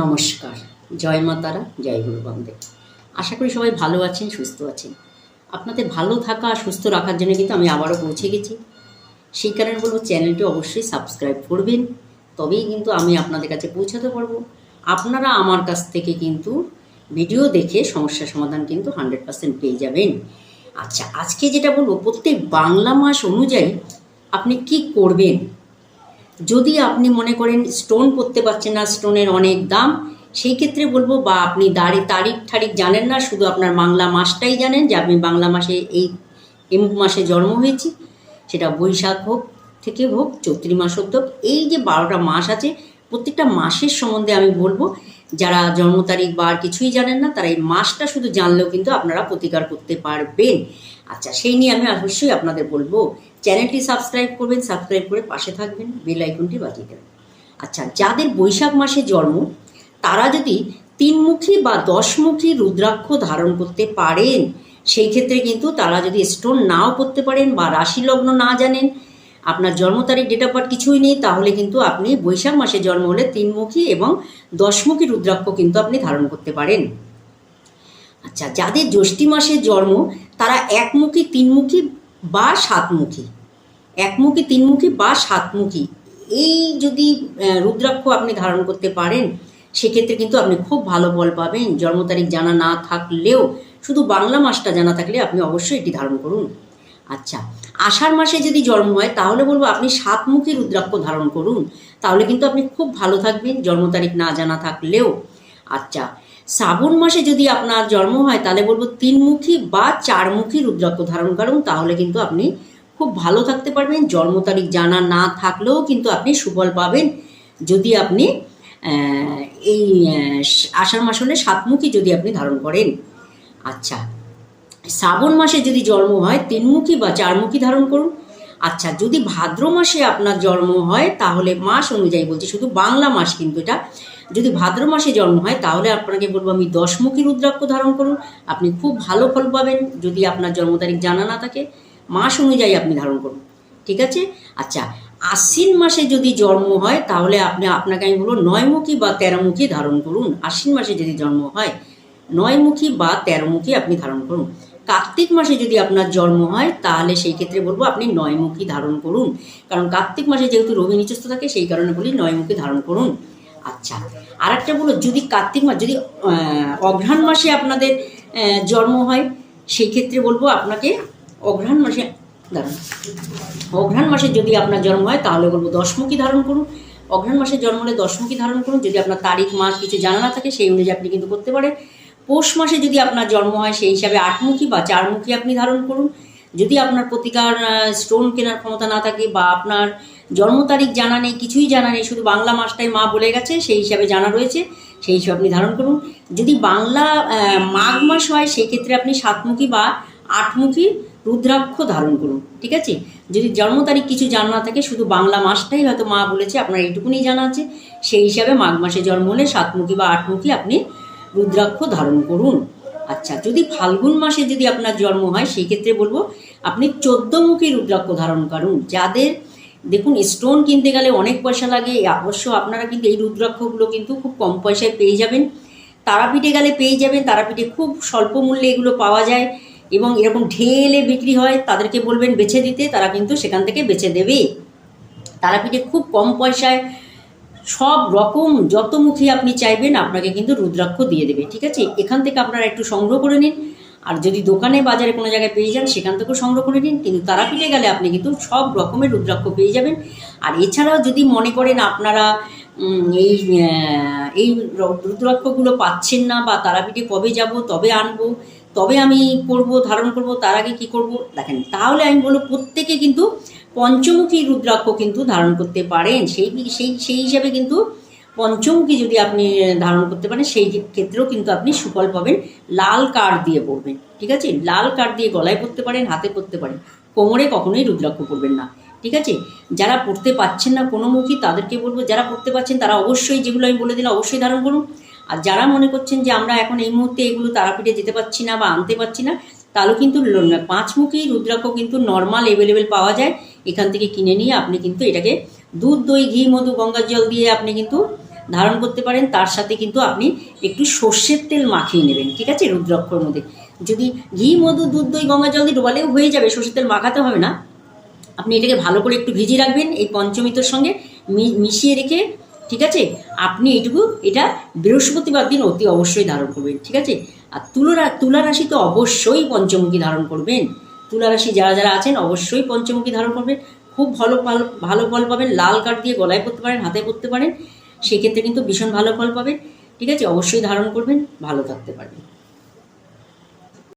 নমস্কার। জয় মা তারা, জয় গুরু আশা করি সবাই ভালো আছেন, সুস্থ আছেন। আপনাদের ভালো থাকা আর সুস্থ রাখার জন্য কিন্তু আমি আবারও পৌঁছে গেছি। সেই কারণে বলব, চ্যানেলটি অবশ্যই সাবস্ক্রাইব করবেন। তবেই কিন্তু আমি আপনাদের কাছে পৌঁছাতে পারব। আপনারা আমার কাছ থেকে কিন্তু ভিডিও দেখে সমস্যা সমাধান কিন্তু হান্ড্রেড পার্সেন্ট পেয়ে যাবেন। আচ্ছা আজকে যেটা বলব, প্রত্যেক বাংলা মাস অনুযায়ী আপনি কি করবেন? যদি আপনি মনে করেন স্টোন করতে পারছেন না স্টোনের অনেক দাম, সেই ক্ষেত্রে বলব বা আপনি দাড়ি, তারিখ ঠারিখ জানেন না, শুধু আপনার বাংলা মাসটাই জানেন যে আপনি বাংলা মাসে এই এমুক মাসে জন্ম হয়েছি। সেটা বৈশাখ হোক থেকে হোক, চৈত্রী মাস হোক, এই যে বারোটা মাস আছে, প্রত্যেকটা মাসের সম্বন্ধে আমি বলব যারা জন্ম তারিখ বা আর কিছুই জানেন না, তারা এই মাসটা শুধু জানলেও কিন্তু আপনারা প্রতিকার করতে পারবেন। আচ্ছা সেই নিয়ে আমি অবশ্যই আপনাদের বলব, চ্যানেলটি সাবস্ক্রাইব করবেন, সাবস্ক্রাইব করে পাশে থাকবেন, বেল আইকনটি বাজিয়ে দেবেন। আচ্ছা যাদের বৈশাখ মাসে জন্ম, তারা যদি তিনমুখী বা দশমুখী রুদ্রাক্ষ ধারণ করতে পারেন, সেই ক্ষেত্রে কিন্তু তারা যদি স্টোন নাও করতে পারেন বা রাশি লগ্ন না জানেন আপনার জন্ম তারিখ ডেট অফ বার্থ কিছুই নেই, তাহলে কিন্তু আপনি বৈশাখ মাসে জন্ম হলে তিনমুখী এবং দশমুখী রুদ্রাক্ষ কিন্তু আপনি ধারণ করতে পারেন। আচ্ছা যাদের জ্যৈষ্ঠী মাসে জন্ম, তারা একমুখী, তিনমুখী বা সাতমুখী। একমুখী, তিনমুখী বা সাতমুখী, এই যদি রুদ্রাক্ষ আপনি ধারণ করতে পারেন, সেক্ষেত্রে কিন্তু আপনি খুব ভালো ফল পাবেন। জন্ম তারিখ জানা না থাকলেও, শুধু বাংলা মাসটা জানা থাকলে আপনি অবশ্যই এটি ধারণ করুন। আচ্ছা আষাঢ় মাসে যদি জন্ম হয়, তাহলে বলব আপনি সাতমুখী রুদ্রাক্ষ ধারণ করুন। তাহলে কিন্তু আপনি খুব ভালো থাকবেন, জন্ম তারিখ না জানা থাকলেও। আচ্ছা শ্রাবণ মাসে যদি আপনার জন্ম হয়, তাহলে বলব তিনমুখী বা চারমুখী রুদ্রাক্ষ ধারণ করুন। তাহলে কিন্তু আপনি খুব ভালো থাকতে পারবেন, জন্ম তারিখ জানা না থাকলেও কিন্তু আপনি সুফল পাবেন। যদি আপনি এই আষাঢ় মাস হলে সাতমুখী যদি আপনি ধারণ করেন। আচ্ছা শ্রাবণ মাসে যদি জন্ম হয়, তিনমুখী বা চারমুখী ধারণ করুন। আচ্ছা যদি ভাদ্র মাসে আপনার জন্ম হয়, তাহলে মাস অনুযায়ী বলছি, শুধু বাংলা মাস কিন্তু এটা। যদি ভাদ্র মাসে জন্ম হয়, তাহলে আপনাকে বলব আমি দশমুখী রুদ্রাক্ষ ধারণ করুন। আপনি খুব ভালো ফল পাবেন যদি আপনার জন্ম তারিখ জানা না থাকে। মাস অনুযায়ী আপনি ধারণ করুন, ঠিক আছে? আচ্ছা আশ্বিন মাসে যদি জন্ম হয়, তাহলে আপনি, আপনাকে আমি বলব নয়মুখী বা তেরোমুখী ধারণ করুন। আশ্বিন মাসে যদি জন্ম হয়, নয়মুখী বা তেরোমুখী আপনি ধারণ করুন। কার্তিক মাসে যদি আপনার জন্ম হয়, তাহলে সেই ক্ষেত্রে বলব আপনি নয়মুখী ধারণ করুন। কারণ কার্তিক মাসে যেহেতু রবি নিচস্থ থাকে, সেই কারণে বলি নয়মুখী ধারণ করুন। আচ্ছা আর একটা বলো যদি কার্তিক মাস, যদি অঘ্রাণ মাসে আপনাদের জন্ম হয়, সেই ক্ষেত্রে বলব আপনাকে অঘ্রাণ মাসে, দাঁড়ান, অঘ্রাণ মাসে যদি আপনার জন্ম হয়, তাহলে বলব দশমুখী ধারণ করুন। অঘ্রাণ মাসে জন্ম হলে দশমুখী ধারণ করুন। যদি আপনার তারিখ, মাস কিছু জানা না থাকে, সেই অনুযায়ী আপনি কিন্তু করতে পারেন। পৌষ মাসে যদি আপনার জন্ম হয়, সেই হিসাবে আটমুখী বা চারমুখী আপনি ধারণ করুন। যদি আপনার প্রতিকার স্টোন কেনার ক্ষমতা না থাকে বা আপনার জন্ম তারিখ জানা নেই, কিছুই জানা নেই, শুধু বাংলা মাসটাই মা বলে গেছে, সেই হিসাবে জানা রয়েছে, সেই হিসাবে আপনি ধারণ করুন। যদি বাংলা মাঘ মাস হয়, সেই ক্ষেত্রে আপনি সাতমুখী বা আটমুখী রুদ্রাক্ষ ধারণ করুন, ঠিক আছে? যদি জন্ম তারিখ কিছু জানা না থাকে, শুধু বাংলা মাসটাই হয়তো মা বলেছে, আপনার এইটুকুনি জানা আছে, সেই হিসাবে মাঘ মাসে জন্ম হলে সাতমুখী বা আটমুখী আপনি রুদ্রাক্ষ ধারণ করুন। আচ্ছা যদি ফাল্গুন মাসে যদি আপনার জন্ম হয় সেই ক্ষেত্রে বলব, আপনি চোদ্দমুখী রুদ্রাক্ষ ধারণ করুন। যাদের, দেখুন স্টোন কিনতে গেলে অনেক পয়সা লাগে, অবশ্য আপনারা কিন্তু এই রুদ্রাক্ষগুলো কিন্তু খুব কম পয়সায় পেয়ে যাবেন। তারাপীঠে গেলে পেয়ে যাবেন, তারাপীঠে খুব স্বল্প মূল্যে এগুলো পাওয়া যায় এবং এরকম ঢেলে বিক্রি হয়, তাদেরকে বলবেন বেছে দিতে, তারা কিন্তু সেখান থেকে বেছে দেবে। তারাপীঠে খুব কম পয়সায় সব রকম যত মুখী আপনি চাইবেন আপনাকে কিন্তু রুদ্রাক্ষ দিয়ে দেবে, ঠিক আছে? এখান থেকে আপনারা একটু সংগ্রহ করে নিন। আর যদি দোকানে, বাজারে কোনো জায়গায় পেয়ে যান, সেখান থেকেও সংগ্রহ করে নিন। কিন্তু তারাপীঠে গেলে আপনি কিন্তু সব রকমের রুদ্রাক্ষ পেয়ে যাবেন। আর এছাড়াও যদি মনে করেন আপনারা এই এই রুদ্রাক্ষগুলো পাচ্ছেন না বা তারাপীঠে কবে যাব, তবে আনব, তবে আমি করব, ধারণ করব, তার আগে কি করব, দেখেন, তাহলে আমি বলব প্রত্যেকে কিন্তু পঞ্চমুখী রুদ্রাক্ষ কিন্তু ধারণ করতে পারেন। সেই সেই সেই হিসাবে কিন্তু পঞ্চমুখী যদি আপনি ধারণ করতে পারেন, সেই ক্ষেত্রেও কিন্তু আপনি সুফল পাবেন। লাল কার্ড দিয়ে পরবেন ঠিক আছে? লাল কার্ড দিয়ে গলায় পরতে পারেন, হাতে পরতে পারেন। কোমরে কখনোই রুদ্রাক্ষ পরবেন না, ঠিক আছে? যারা পড়তে পাচ্ছেন না কোনো মুখী, তাদেরকে বলব, যারা পড়তে পাচ্ছেন, তারা অবশ্যই যেগুলো আমি বলে দিলাম, অবশ্যই ধারণ করুন। আর যারা মনে করছেন যে আমরা এখন এই মুহূর্তে এগুলো তারাপীঠে যেতে পারছি না বা আনতে পারছি না তাহলেও কিন্তু পাঁচমুখী রুদ্রাক্ষ কিন্তু নর্মাল অ্যাভেলেবেল পাওয়া যায়। এখান থেকে কিনে নিয়ে আপনি কিন্তু এটাকে দুধ, দই, ঘি, মধু গঙ্গার জল দিয়ে আপনি কিন্তু ধারণ করতে পারেন। তার সাথে কিন্তু আপনি একটু সর্ষের তেল মাখিয়ে নেবেন, ঠিক আছে? রুদ্রক্ষর মধ্যে। যদি ঘি, মধু, দুধ, দই, গঙ্গা জল দিয়ে ডোবালেও হয়ে যাবে, সর্ষের তেল মাখাতে হবে না। আপনি এটাকে ভালো করে একটু ভিজিয়ে রাখবেন, এই পঞ্চমিতর সঙ্গে মিশিয়ে রেখে, ঠিক আছে? আপনি এইটুকু, এটা বৃহস্পতিবার দিন অতি অবশ্যই ধারণ করবেন, ঠিক আছে? আর তুলা তুলা রাশি তো অবশ্যই পঞ্চমুখী ধারণ করবেন। তুলা রাশি যারা যারা আছেন, অবশ্যই পঞ্চমুখী ধারণ করবেন। খুব ভালো ফল ভালো ফল পাবেন, লাল কাঠ দিয়ে গলায় পরতে পারেন, হাতে পরতে পারেন। সেক্ষেত্রে কিন্তু ভীষণ ভালো ফল পাবেন। ঠিক আছে? অবশ্যই ধারণ করবেন, ভালো থাকতে পারবেন।